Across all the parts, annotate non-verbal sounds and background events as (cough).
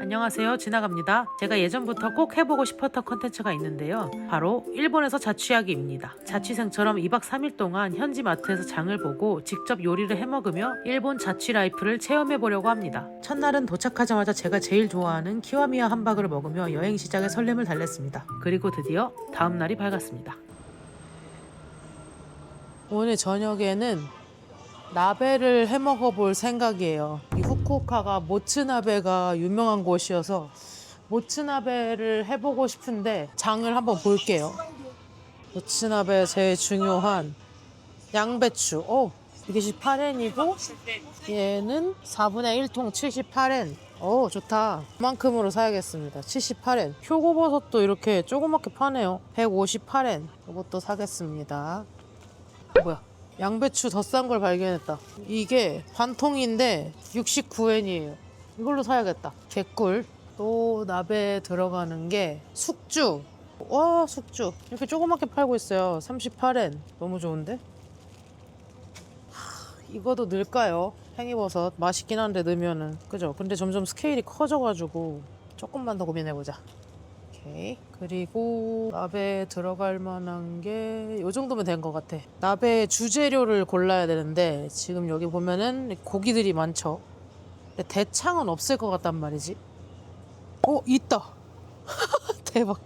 안녕하세요. 지나갑니다. 제가 예전부터 꼭 해보고 싶었던 컨텐츠가 있는데요. 바로 일본에서 자취하기입니다. 자취생처럼 2박 3일 동안 현지 마트에서 장을 보고 직접 요리를 해먹으며 일본 자취 라이프를 체험해보려고 합니다. 첫날은 도착하자마자 제가 제일 좋아하는 키와미야 함박을 먹으며 여행 시작에 설렘을 달랬습니다. 그리고 드디어 다음날이 밝았습니다. 오늘 저녁에는 나베를 해 먹어볼 생각이에요. 이 후쿠오카가 모츠나베가 유명한 곳이어서 모츠나베를 해보고 싶은데 장을 한번 볼게요. 모츠나베 제일 중요한 양배추. 오, 이게 18엔이고 얘는 4분의 1통 78엔. 오, 좋다. 그만큼으로 사야겠습니다. 78엔. 표고버섯도 이렇게 조그맣게 파네요. 158엔. 이것도 사겠습니다. 뭐야? 양배추 더 싼 걸 발견했다. 이게 반통인데 69엔이에요. 이걸로 사야겠다. 개꿀. 또 나베에 들어가는 게 숙주. 와 숙주. 이렇게 조그맣게 팔고 있어요. 38엔. 너무 좋은데? 하, 이거도 넣을까요? 팽이버섯. 맛있긴 한데 넣으면은. 그죠? 근데 점점 스케일이 커져가지고 조금만 더 고민해보자. 오케이. 그리고 나베에 들어갈 만한 게이 정도면 된 것 같아. 나베 주재료를 골라야 되는데 지금 여기 보면은 고기들이 많죠. 근데 대창은 없을 것 같단 말이지. 어 있다. (laughs) 대박.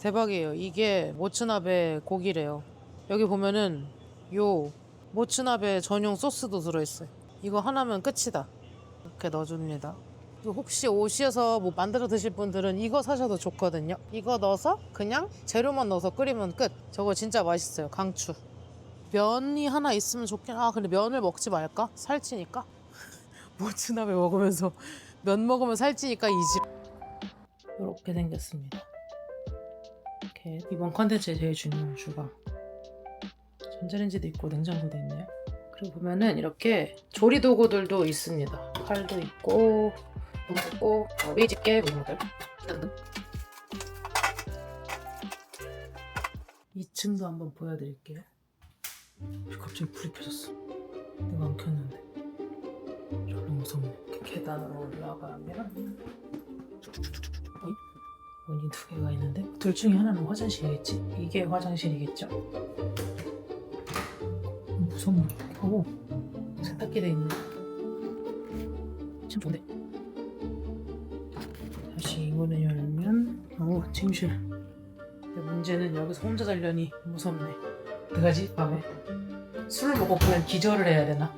대박이에요. 이게 모츠나베 고기래요. 여기 보면은 요 모츠나베 전용 소스도 들어있어요. 이거 하나면 끝이다. 이렇게 넣어줍니다. 그 혹시 오시에서 뭐 만들어 드실 분들은 이거 사셔도 좋거든요. 이거 넣어서 그냥 재료만 넣어서 끓이면 끝. 저거 진짜 맛있어요. 강추. 면이 하나 있으면 좋긴. 아 근데 면을 먹지 말까? 살찌니까. (laughs) 모츠나베 먹으면서 면 먹으면 살찌니까 이 집. 이렇게 생겼습니다. 이렇게 이번 컨텐츠의 제일 중요한 주방. 전자레인지도 있고 냉장고도 있네요. 그리고 보면은 이렇게 조리 도구들도 있습니다. 칼도 있고 있고 어, 집게 이런 것들 등등. 2층도 한번 보여드릴게요. 갑자기 불이 켜졌어. 내가 안 켰는데. 졸라 무섭네. 이렇게 계단으로 올라가면 어이? 문이 두 개가 있는데 둘 중에 하나는 화장실이겠지? 이게 화장실이겠죠? 무섭네. 오, 세탁기 돼 있네. 참 좋은데. 침실. 근데 문제는 여기서 혼자 자려니 무섭네. 어떡하지 밤에? 술을 먹고 그냥 기절을 해야 되나?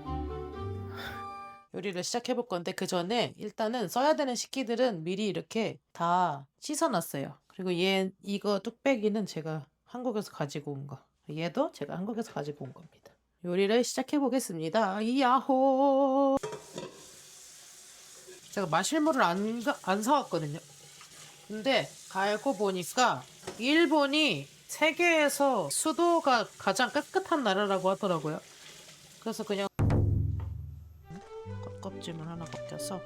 요리를 시작해 볼 건데 그 전에 일단은 써야 되는 식기들은 미리 이렇게 다 씻어놨어요. 그리고 얘 이거 뚝배기는 제가 한국에서 가지고 온 거. 얘도 제가 한국에서 가지고 온 겁니다. 요리를 시작해 보겠습니다. 이야호. 제가 마실 물을 안, 가- 안 사왔거든요. 근데 알고 보니까 일본이 세계에서 수도가 가장 깨끗한 나라라고 하더라고요. 그래서 그냥 껍질물 하나 벗겨서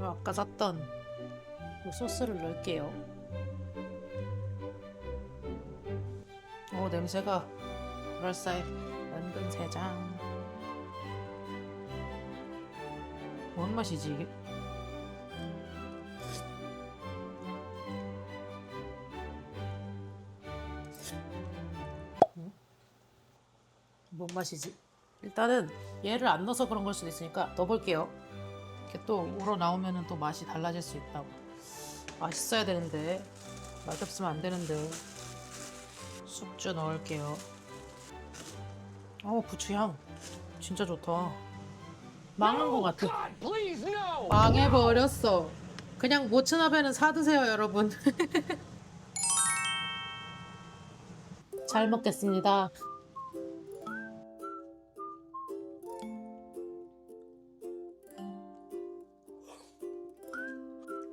아까 샀던 이 소스를 넣을게요. 오 냄새가 그럴싸해. 만든 세 장. 뭔 맛이지 이게? 음? 뭔 맛이지? 일단은 얘를 안 넣어서 그런 걸 수도 있으니까 넣어볼게요. 이렇게 또 우러 나오면은 또 맛이 달라질 수 있다고. 맛있어야 되는데 맛없으면 안 되는데 숙주 넣을게요. 어 부추향 진짜 좋다. 망한 것 같아. 망해버렸어. 그냥 모츠나베는 사드세요 여러분. (laughs) 잘 먹겠습니다.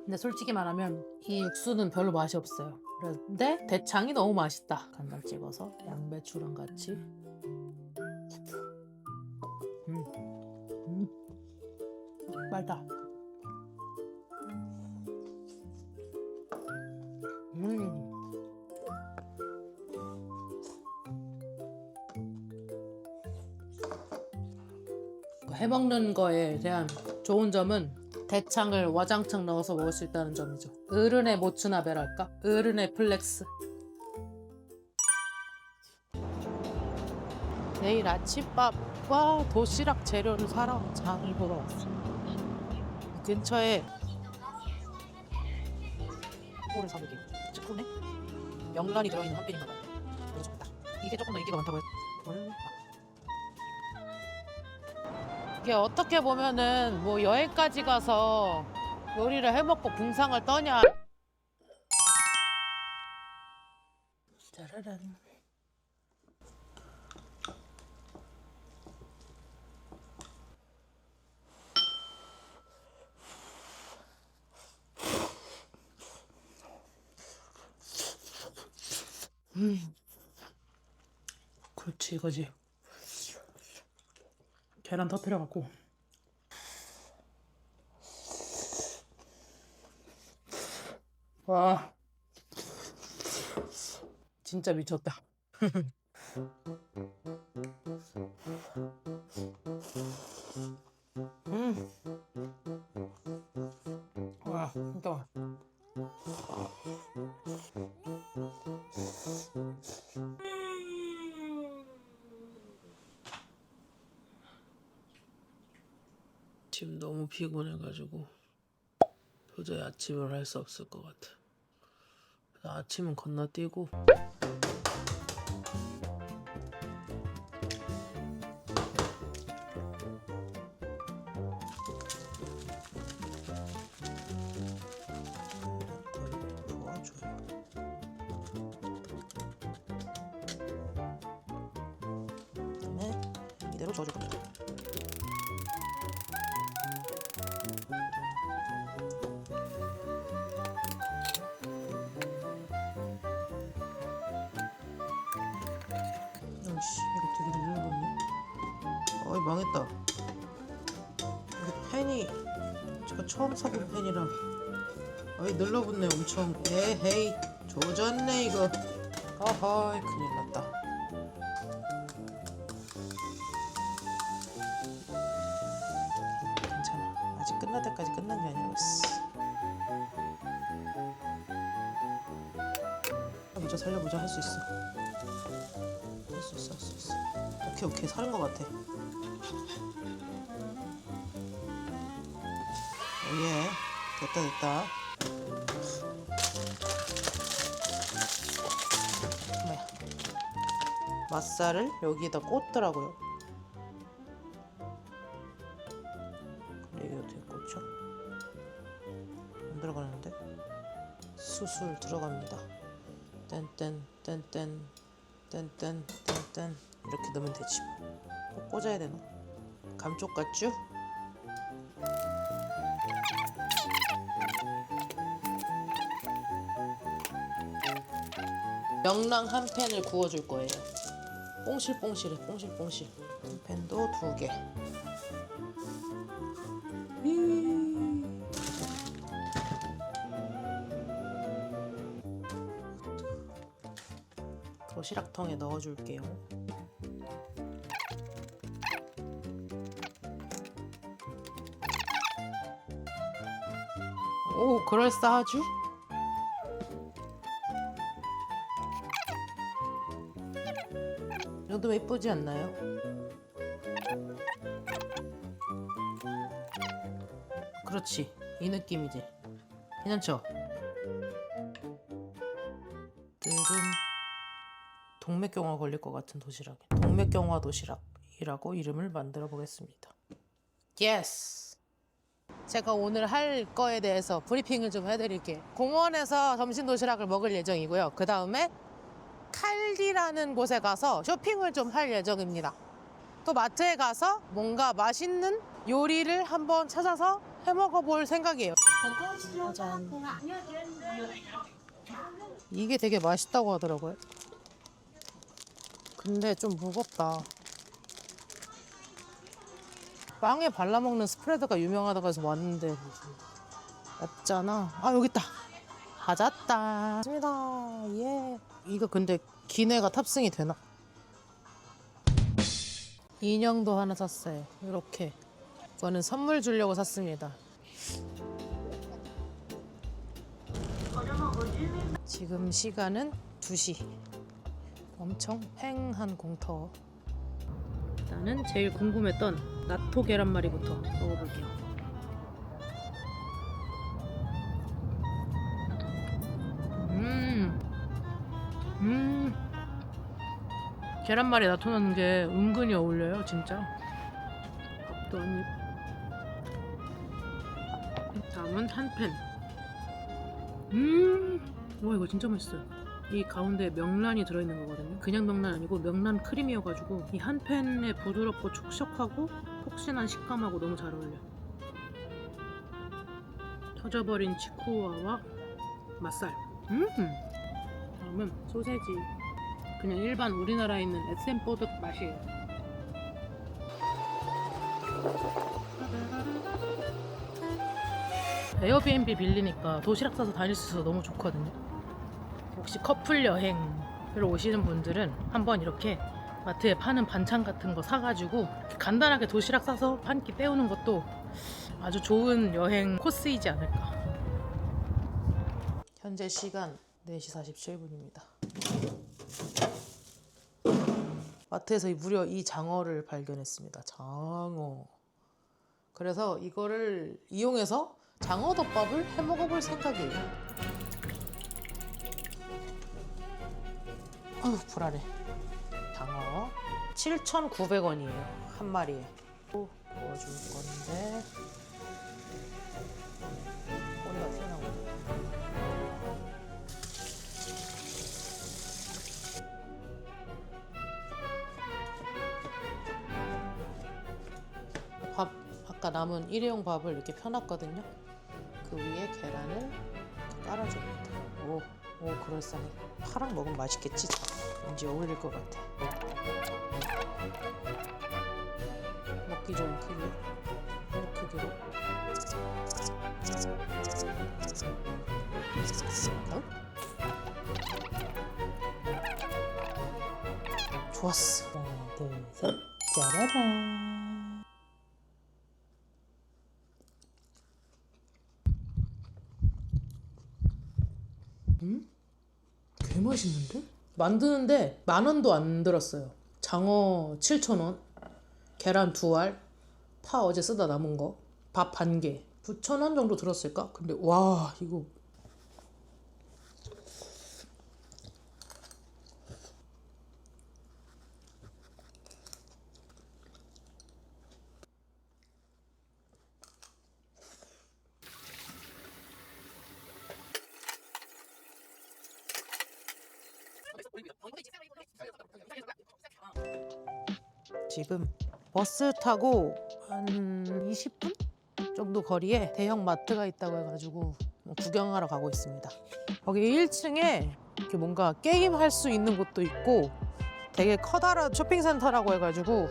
근데 솔직히 말하면 이 육수는 별로 맛이 없어요. 그런데 대창이 너무 맛있다. 간장 찍어서 양배추랑 같이. 음. 음. 맛있다. 음. 해먹는 거에 대한 좋은 점은 대창을 와장창 넣어서 먹을 수 있다는 점이죠. 어른의 모츠나베랄까? 어른의 플렉스. 내일 아침밥과 도시락 재료를 사러 장을 보러 왔어. 근처에 포를 사보기 직후네 명란이 들어있는 한 펜인가 봐요. 그래서 좋다. 이게 조금 더 인기가 많다고 해서. 이게 어떻게 보면은 뭐 여행까지 가서 요리를 해먹고 궁상을 떠냐. 짜라란. 그렇지 이거지. 계란 터뜨려갖고. 와. 진짜 미쳤다. (laughs) 음. 와 진짜 피곤해가지고 도저히 아침을 할 수 없을 것 같아. 아침은 건너뛰고. 그다음에 이대로 저어줄 겁니다. 망했다. 이거 펜이 제가 처음 사본 펜이라. 어이 눌러붙네 엄청. 에헤이. 조졌네 이거. 어허이 큰일 났다. 괜찮아. 아직 끝날 때까지 끝난 게 아니었어 먼저 살려보자. 할 수 있어. 할 수 있어 할 수 있어. 오케이 오케이. 사는 것 같아 예 됐다 됐다. 뭐야 맛살을 여기에다 꽂더라고요. 근데 이게 어떻게 꽂죠? 안 들어가는데? 수술 들어갑니다. 땐땐 땐땐 땐땐 땐땐 이렇게 넣으면 되지 꼭 꽂아야 되나? 감쪽 같죠? 명랑 한 팬을 구워줄 거예요 뽕실뽕실해 뽕실뽕실 한 팬도 두 개 도시락통에 넣어줄게요. 오, 그럴싸하죠? 이 정도면 예쁘지 않나요? 그렇지, 이 느낌이지. 괜찮죠? 뜨든 동맥경화 걸릴 것 같은 도시락. 동맥경화 도시락이라고 이름을 만들어 보겠습니다. 예스. 제가 오늘 할 거에 대해서 브리핑을 좀 해드릴게요. 공원에서 점심 도시락을 먹을 예정이고요. 그 다음에 칼디라는 곳에 가서 쇼핑을 좀 할 예정입니다. 또 마트에 가서 뭔가 맛있는 요리를 한번 찾아서 해 먹어 볼 생각이에요. 이게 되게 맛있다고 하더라고요. 근데 좀 무겁다. 빵에 발라먹는 스프레드가 유명하다고 해서 왔는데 없잖아. 아 여기 있다. 찾았다. 맞습니다. 예. 이거 근데 기내가 탑승이 되나? 인형도 하나 샀어요. 이렇게 이거는 선물 주려고 샀습니다. 지금 시간은 2시. 엄청 팽한 공터. 일단은 제일 궁금했던 나토 계란말이부터 먹어볼게요. 계란말이 나토 넣는 게 은근히 어울려요, 진짜. 밥도 한 입. 다음은 한 팬. 음, 와 이거 진짜 맛있어요. 이 가운데 명란이 들어있는 거거든요. 그냥 명란 아니고 명란 크림이어가지고 이 한 팬에 부드럽고 촉촉하고 폭신한 식감하고 너무 잘 어울려. 터져버린 치쿠아와 맛살. 음. 다음은 소세지. 그냥 일반 우리나라에 있는 에센 뽀득 맛이에요. 에어비앤비 빌리니까 도시락 싸서 다닐 수 있어서 너무 좋거든요. 혹시 커플 여행을 오시는 분들은 한번 이렇게 마트에 파는 반찬 같은 거 사가지고 간단하게 도시락 싸서 한 끼 때우는 것도 아주 좋은 여행 코스이지 않을까. 현재 시간 4시 47분입니다. 마트에서 이 무려 이 장어를 발견했습니다. 장어. 그래서 이거를 이용해서 장어덮밥을 해 먹어볼 생각이에요. 아유 불안해. 장어 7,900원이에요 한 마리에. 또 구워줄 건데 남은 일회용 밥을 이렇게 펴놨거든요. 그 위에 계란을 깔아줍니다. 오, 오 그럴싸해. 파랑 먹으면 맛있겠지? 왠지 어울릴 것 같아. 먹기 좋은 크기. 이 크기로. 어? 좋았어. 하나, 둘, 셋. 짜라란. 개 맛있는데? 만드는데 만 원도 안 들었어요. 장어 7천 원, 계란 두 알, 파 어제 쓰다 남은 거, 밥 반 개, 9천 원 정도 들었을까? 근데 와 이거 지금 버스 타고 한 20분 정도 거리에 대형 마트가 있다고 해가지고 뭐 구경하러 가고 있습니다. 거기 1층에 이렇게 뭔가 게임 할 수 있는 곳도 있고 되게 커다란 쇼핑센터라고 해가지고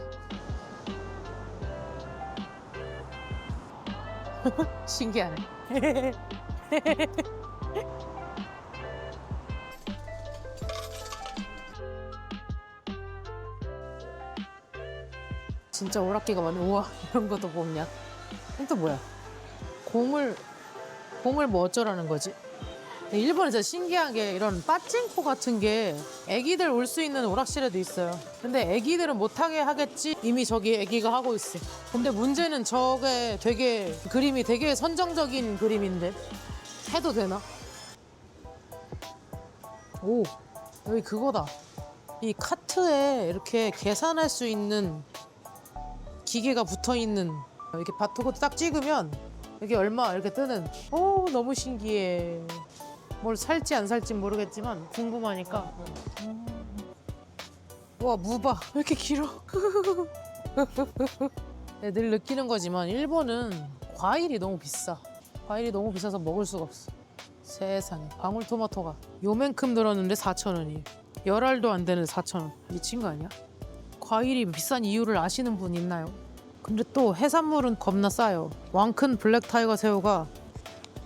(laughs) 신기하네. (laughs) 진짜 오락기가 많네. 우와 이런 것도 뽑냐? 이건 또 뭐야? 공을 공을 뭐 어쩌라는 거지? 일본에 진짜 신기한 게 이런 빠찡코 같은 게 애기들 올 수 있는 오락실에도 있어요. 근데 애기들은 못하게 하겠지. 이미 저기 애기가 하고 있어. 근데 문제는 저게 되게 그림이 되게 선정적인 그림인데 해도 되나? 오 여기 그거다. 이 카트에 이렇게 계산할 수 있는 기계가 붙어 있는 이렇게 바토코드 딱 찍으면 여기 얼마 이렇게 뜨는 오 너무 신기해. 뭘 살지 안 살지 모르겠지만 궁금하니까. 음. 와 무바. 왜 이렇게 길어? (laughs) 네, 늘 느끼는 거지만 일본은 과일이 너무 비싸. 과일이 너무 비싸서 먹을 수가 없어. 세상에. 방울토마토가 요만큼 들었는데 4,000원이에요. 열알도 안 되는 4,000원. 미친 거 아니야? 과일이 비싼 이유를 아시는 분 있나요? 근데 또 해산물은 겁나 싸요. 왕큰 블랙 타이거 새우가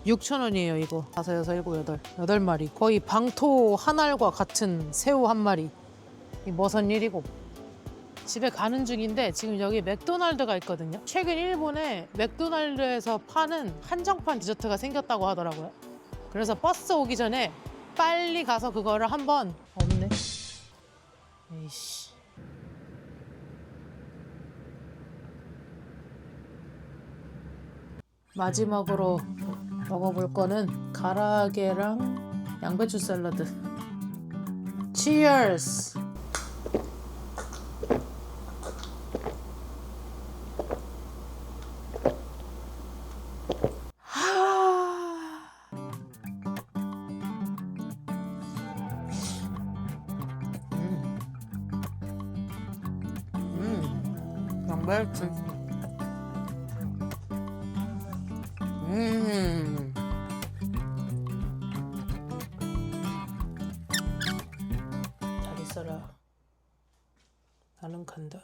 6,000원이에요, 이거. 다섯, 여섯, 일곱, 여덟. 여덟 마리. 거의 방토 한 알과 같은 새우 한 마리. 이 머선 일이고. 집에 가는 중인데 지금 여기 맥도날드가 있거든요. 최근 일본에 맥도날드에서 파는 한정판 디저트가 생겼다고 하더라고요. 그래서 버스 오기 전에 빨리 가서 그거를 한번 없네. 에이씨. 마지막으로 먹어볼 거는 가라아게랑 양배추 샐러드. Cheers. 있어라. 나는 간다.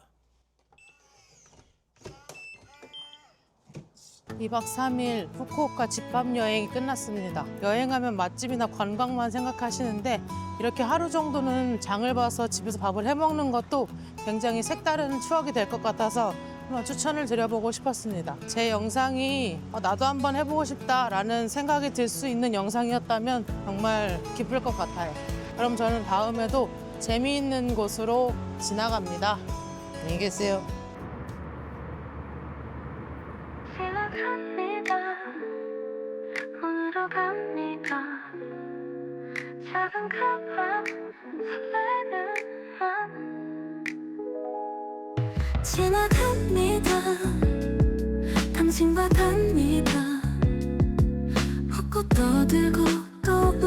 2박 3일 후쿠오카 집밥 여행이 끝났습니다. 여행하면 맛집이나 관광만 생각하시는데 이렇게 하루 정도는 장을 봐서 집에서 밥을 해 먹는 것도 굉장히 색다른 추억이 될 것 같아서 한번 추천을 드려보고 싶었습니다. 제 영상이 어, 나도 한번 해보고 싶다라는 생각이 들 수 있는 영상이었다면 정말 기쁠 것 같아요. 그럼 저는 다음에도 재미있는 곳으로 지나갑니다. 안녕히 계세요. 지나갑니다. 오늘로 갑니다. 작은 가방 설레는 맘 지나갑니다. 당신과 갑니다. 벚꽃 떠들고 또